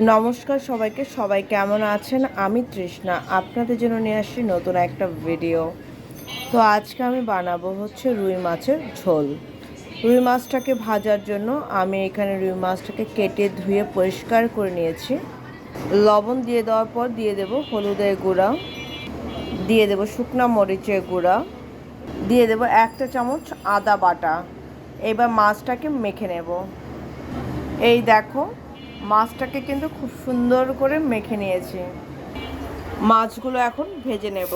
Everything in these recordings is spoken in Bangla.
নমস্কার সবাইকে, সবাই কেমন আছেন? আমি তৃষ্ণা, আপনাদের জন্য নিয়ে আসছি নতুন একটা ভিডিও তো আজকে আমি বানাবো হচ্ছে রুই মাছের ঝোল। রুই মাছটাকে ভাজার জন্য আমি এখানে রুই মাছটাকে কেটে ধুয়ে পরিষ্কার করে নিয়েছি। লবণ দিয়ে দেওয়ার পর দিয়ে দেব হলুদের গুঁড়া, দিয়ে দেব শুকনা মরিচের গুঁড়া, দিয়ে দেব একটা চামচ আদা বাটা। এবার মাছটাকে মেখে নেব। এই দেখো মাছটাকে কিন্তু খুব সুন্দর করে মেখে নিয়েছি। মাছগুলো এখন ভেজে নেব।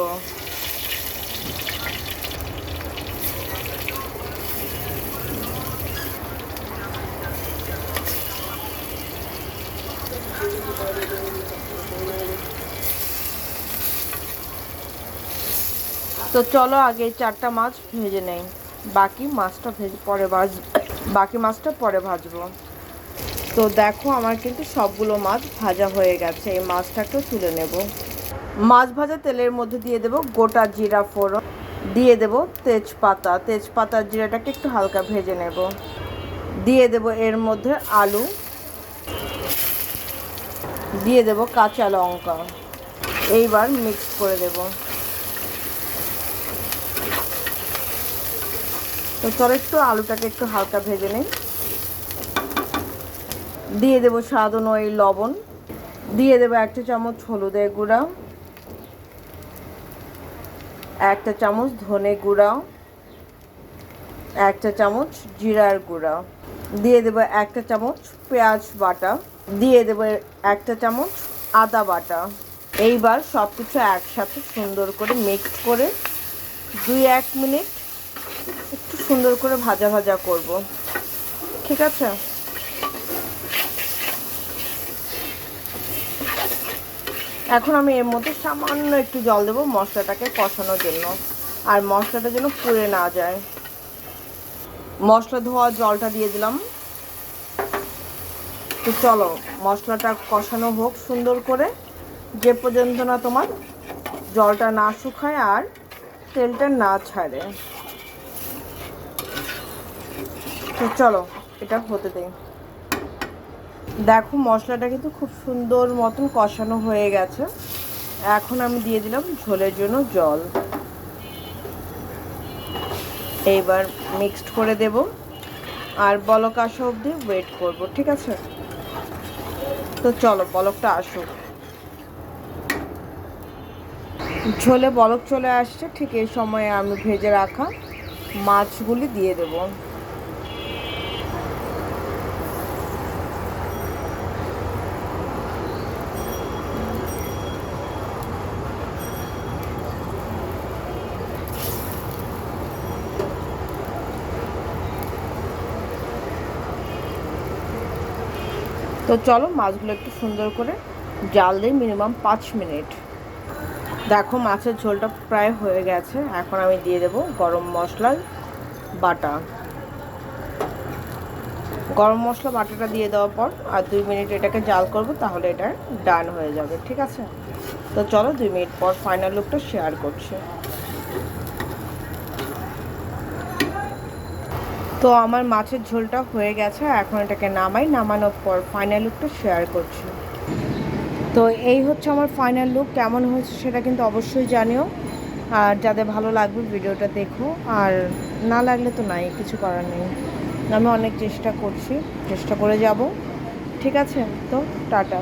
তো চলো আগে চারটা মাছ ভেজে নেই। বাকি মাছটা ভেজে পরে ভাজ বাকি মাছটা পরে ভাজবো। তো দেখো, আমার কিন্তু সবগুলো মাছ ভাজা হয়ে গেছে। এই মাছটাকেও তুলে নেব। মাছ ভাজা তেলের মধ্যে দিয়ে দেব গোটা জিরা ফোড়ন, দিয়ে দেব তেজপাতা। তেজপাতা জিরাটাকে একটু হালকা ভেজে নেব। দিয়ে দেব এর মধ্যে আলু। দিয়ে দেব কাঁচা লঙ্কা। এইবার মিক্স করে দেব। তো চলো একটু আলুটাকে একটু হালকা ভেজে নিই। দিয়ে দেবো স্বাদ অনুযায়ী লবণ। দিয়ে দেবো একটা চামচ হলুদের গুঁড়া। একটা চামচ ধনে গুঁড়া। একটা চামচ জিরার গুঁড়া। দিয়ে দেবো একটা চামচ পেঁয়াজ বাটা। দিয়ে দেবো একটা চামচ আদা বাটা। এইবার সব কিছু একসাথে সুন্দর করে মিক্স করে দুই এক মিনিট একটু সুন্দর করে ভাজা ভাজা করব। ঠিক আছে? এখন আমি এর মধ্যে সামান্য একটু জল দেবো মশলাটাকে কষানোর জন্য। আর মশলাটা যেন পুড়ে না যায়। মশলা ধোয়া জলটা দিয়ে দিলাম। তো চলো, মশলাটা কষানো হোক সুন্দর করে। যে পর্যন্ত না তোমার জলটা না শুকায় আর তেলটা না ছাড়ে। তো চলো, এটা হতে দেয় দেখো, মশলাটা কিন্তু খুব সুন্দর মতন কষানো হয়ে গেছে। এখন আমি দিয়ে দিলাম ঝোলের জন্য জল। এইবার মিক্সড করে দেব। আর বলক আসা অবধি ওয়েট করব, ঠিক আছে? তো চলো, বলকটা আসুক। ঝোলে বলক চলে আসছে, ঠিক এই সময়ে আমি ভেজে রাখা মাছগুলি দিয়ে দেবো। তো চলো মাছগুলো একটু সুন্দর করে জাল দিই মিনিমাম পাঁচ মিনিট। দেখো মাছের ঝোলটা প্রায় হয়ে গেছে। এখন আমি দিয়ে দেব গরম মশলা বাটা। গরম মশলা বাটাটা দিয়ে দেওয়ার পর আর দুই মিনিট এটাকে জাল করব তাহলে এটা ডান হয়ে যাবে, ঠিক আছে? তো চলো দুই মিনিট পর ফাইনাল লুকটা শেয়ার করছি। তো আমার মাছের ঝোলটা হয়ে গেছে, এখন এটাকে নামাই, নামানোর পর ফাইনাল লুকটা শেয়ার করছি। তো এই হচ্ছে আমার ফাইনাল লুক কেমন হয়েছে সেটা কিন্তু অবশ্যই জানিও। আর যাদের ভালো লাগবে ভিডিওটা দেখো, আর না লাগলে তো নাই, কিছু করার নেই। আমি অনেক চেষ্টা করছি, চেষ্টা করে যাব। ঠিক আছে, তো টাটা।